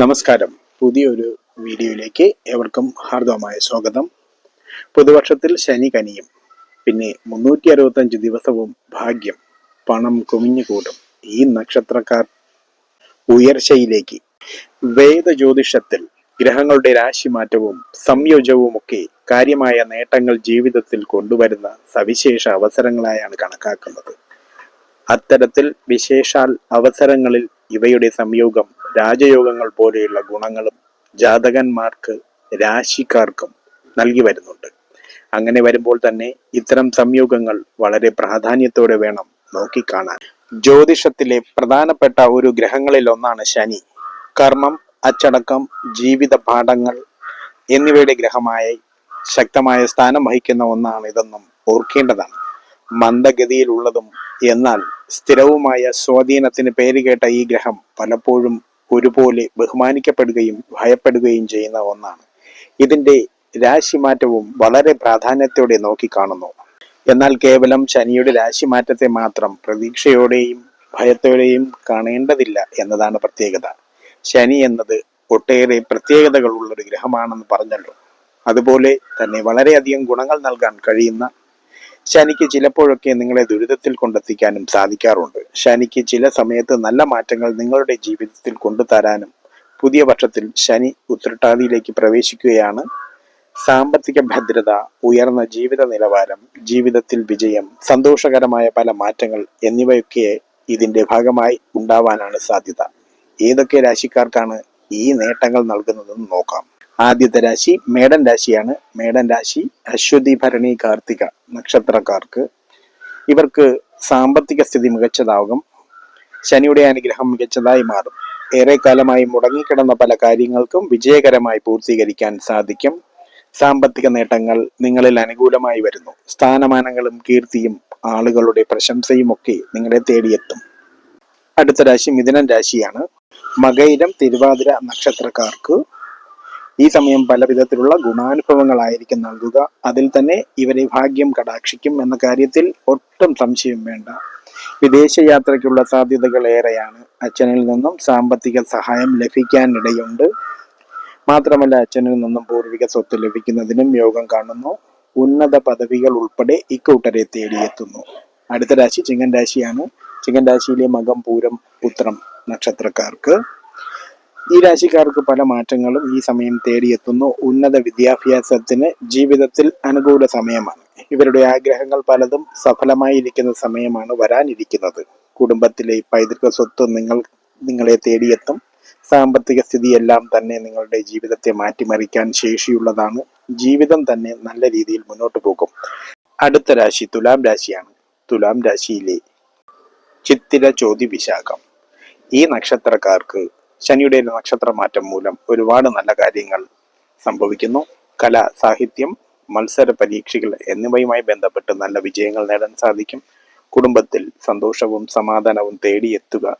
നമസ്കാരം. പുതിയൊരു വീഡിയോയിലേക്ക് ഏവർക്കും ഹാർദവമായ സ്വാഗതം. പുതുവർഷത്തിൽ ശനി കനിയും പിന്നെ മുന്നൂറ്റി അറുപത്തഞ്ച് ദിവസവും ഭാഗ്യം പണം കുമിഞ്ഞുകൂടും. ഈ നക്ഷത്രക്കാർ ഉയർച്ചയിലേക്ക്. വേദ ജ്യോതിഷത്തിൽ ഗ്രഹങ്ങളുടെ രാശിമാറ്റവും സംയോജവും ഒക്കെ കാര്യമായ നേട്ടങ്ങൾ ജീവിതത്തിൽ കൊണ്ടുവരുന്ന സവിശേഷ അവസരങ്ങളായാണ് കണക്കാക്കുന്നത്. അത്തരത്തിൽ വിശേഷാൽ അവസരങ്ങളിൽ ഇവയുടെ സംയോഗം രാജയോഗങ്ങൾ പോലെയുള്ള ഗുണങ്ങളും ജാതകന്മാർക്ക് രാശിക്കാർക്കും നൽകി വരുന്നുണ്ട്. അങ്ങനെ വരുമ്പോൾ തന്നെ ഇത്തരം സംയോഗങ്ങൾ വളരെ പ്രാധാന്യത്തോടെ വേണം നോക്കിക്കാണാൻ. ജ്യോതിഷത്തിലെ പ്രധാനപ്പെട്ട ഒരു ഗ്രഹങ്ങളിൽ ഒന്നാണ് ശനി. കർമ്മം അച്ചടക്കം ജീവിത പാഠങ്ങൾ എന്നിവയുടെ ഗ്രഹമായി ശക്തമായ സ്ഥാനം വഹിക്കുന്ന ഒന്നാണ് ഇതെന്നും ഓർക്കേണ്ടതാണ്. മന്ദഗതിയിലുള്ളതും എന്നാൽ സ്ഥിരവുമായ സ്വാധീനത്തിന് പേരുകേട്ട ഈ ഗ്രഹം പലപ്പോഴും ഒരുപോലെ ബഹുമാനിക്കപ്പെടുകയും ഭയപ്പെടുകയും ചെയ്യുന്ന ഒന്നാണ്. ഇതിന്റെ രാശിമാറ്റവും വളരെ പ്രാധാന്യത്തോടെ നോക്കിക്കാണുന്നു. എന്നാൽ കേവലം ശനിയുടെ രാശിമാറ്റത്തെ മാത്രം പ്രതീക്ഷയോടെയും ഭയത്തോടെയും കാണേണ്ടതില്ല എന്നതാണ് പ്രത്യേകത. ശനി എന്നത് ഒട്ടേറെ പ്രത്യേകതകളുള്ള ഒരു ഗ്രഹമാണെന്ന് പറഞ്ഞല്ലോ. അതുപോലെ തന്നെ വളരെയധികം ഗുണങ്ങൾ നൽകാൻ കഴിയുന്ന ശനിക്ക് ചിലപ്പോഴൊക്കെ നിങ്ങളെ ദുരിതത്തിൽ കൊണ്ടെത്തിക്കാനും സാധിക്കാറുണ്ട്. ശനിക്ക് ചില സമയത്ത് നല്ല മാറ്റങ്ങൾ നിങ്ങളുടെ ജീവിതത്തിൽ കൊണ്ടുതരാനും പുതിയ വർഷത്തിൽ ശനി ഉത്രട്ടാതിയിലേക്ക് പ്രവേശിക്കുകയാണ്. സാമ്പത്തിക ഭദ്രത ഉയർന്ന ജീവിത നിലവാരം ജീവിതത്തിൽ വിജയം സന്തോഷകരമായ പല മാറ്റങ്ങൾ എന്നിവയൊക്കെ ഇതിന്റെ ഭാഗമായി ഉണ്ടാവാനാണ് സാധ്യത. ഏതൊക്കെ രാശിക്കാർക്കാണ് ഈ നേട്ടങ്ങൾ നൽകുന്നതെന്ന് നോക്കാം. ആദ്യത്തെ രാശി മേടൻ രാശിയാണ്. മേടൻ രാശി അശ്വതി ഭരണി കാർത്തിക നക്ഷത്രക്കാർക്ക്. ഇവർക്ക് സാമ്പത്തിക സ്ഥിതി മികച്ചതാകും. ശനിയുടെ അനുഗ്രഹം മികച്ചതായി മാറും. ഏറെക്കാലമായി മുടങ്ങിക്കിടന്ന പല കാര്യങ്ങൾക്കും വിജയകരമായി പൂർത്തീകരിക്കാൻ സാധിക്കും. സാമ്പത്തിക നേട്ടങ്ങൾ നിങ്ങളിൽ അനുകൂലമായി വരുന്നു. സ്ഥാനമാനങ്ങളും കീർത്തിയും ആളുകളുടെ പ്രശംസയും ഒക്കെ നിങ്ങളെ തേടിയെത്തും. അടുത്ത രാശി മിഥുനം രാശിയാണ്. മകയിരം തിരുവാതിര നക്ഷത്രക്കാർക്ക് ഈ സമയം പല വിധത്തിലുള്ള ഗുണാനുഭവങ്ങളായിരിക്കും നൽകുക. അതിൽ തന്നെ ഇവരെ ഭാഗ്യം കടാക്ഷിക്കും എന്ന കാര്യത്തിൽ ഒട്ടും സംശയം വേണ്ട. വിദേശ യാത്രയ്ക്കുള്ള സാധ്യതകൾ ഏറെയാണ്. അച്ഛനിൽ നിന്നും സാമ്പത്തിക സഹായം ലഭിക്കാനിടയുണ്ട്. മാത്രമല്ല അച്ഛനിൽ നിന്നും പൂർവിക സ്വത്ത് ലഭിക്കുന്നതിനും യോഗം കാണുന്നു. ഉന്നത പദവികൾ ഉൾപ്പെടെ ഇക്കൂട്ടരെ തേടിയെത്തുന്നു. അടുത്ത രാശി ചിങ്ങൻ രാശിയാണ്. ചിങ്ങൻ രാശിയിലെ മകം പൂരം പുത്രം നക്ഷത്രക്കാർക്ക് ഈ രാശിക്കാർക്ക് പല മാറ്റങ്ങളും ഈ സമയം തേടിയെത്തുന്നു. ഉന്നത വിദ്യാഭ്യാസത്തിന് ജീവിതത്തിൽ അനുകൂല സമയമാണ്. ഇവരുടെ ആഗ്രഹങ്ങൾ പലതും സഫലമായിരിക്കുന്ന സമയമാണ് വരാനിരിക്കുന്നത്. കുടുംബത്തിലെ പൈതൃക സ്വത്ത് നിങ്ങൾ നിങ്ങളെ തേടിയെത്തും. സാമ്പത്തിക സ്ഥിതിയെല്ലാം തന്നെ നിങ്ങളുടെ ജീവിതത്തെ മാറ്റിമറിക്കാൻ ശേഷിയുള്ളതാണ്. ജീവിതം തന്നെ നല്ല രീതിയിൽ മുന്നോട്ട് പോകും. അടുത്ത രാശി തുലാം രാശിയാണ്. തുലാം രാശിയിലെ ചിത്തിര ചോതി വിശാഖം ഈ നക്ഷത്രക്കാർക്ക് ശനിയുടെ നക്ഷത്ര മാറ്റം മൂലം ഒരുപാട് നല്ല കാര്യങ്ങൾ സംഭവിക്കുന്നു. കല സാഹിത്യം മത്സര പരീക്ഷകൾ എന്നിവയുമായി ബന്ധപ്പെട്ട് നല്ല വിജയങ്ങൾ നേടാൻ സാധിക്കും. കുടുംബത്തിൽ സന്തോഷവും സമാധാനവും തേടിയെത്തുക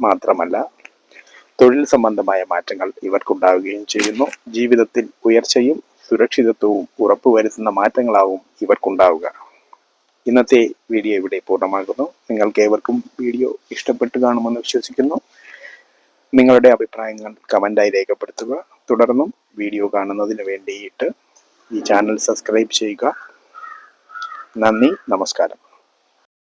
മാത്രമല്ല തൊഴിൽ സംബന്ധമായ മാറ്റങ്ങൾ ഇവർക്കുണ്ടാവുകയും ചെയ്യുന്നു. ജീവിതത്തിൽ ഉയർച്ചയും സുരക്ഷിതത്വവും ഉറപ്പുവരുത്തുന്ന മാറ്റങ്ങളാവും ഇവർക്കുണ്ടാവുക. ഇന്നത്തെ വീഡിയോ ഇവിടെ പൂർണമാകുന്നു. നിങ്ങൾക്ക് ഏവർക്കും വീഡിയോ ഇഷ്ടപ്പെട്ടു കാണുമെന്ന് വിശ്വസിക്കുന്നു. നിങ്ങളുടെ അഭിപ്രായങ്ങൾ കമന്റായി രേഖപ്പെടുത്തുക. തുടർന്നും വീഡിയോ കാണുന്നതിന് വേണ്ടിയിട്ട് ഈ ചാനൽ സബ്സ്ക്രൈബ് ചെയ്യുക. നന്ദി നമസ്കാരം.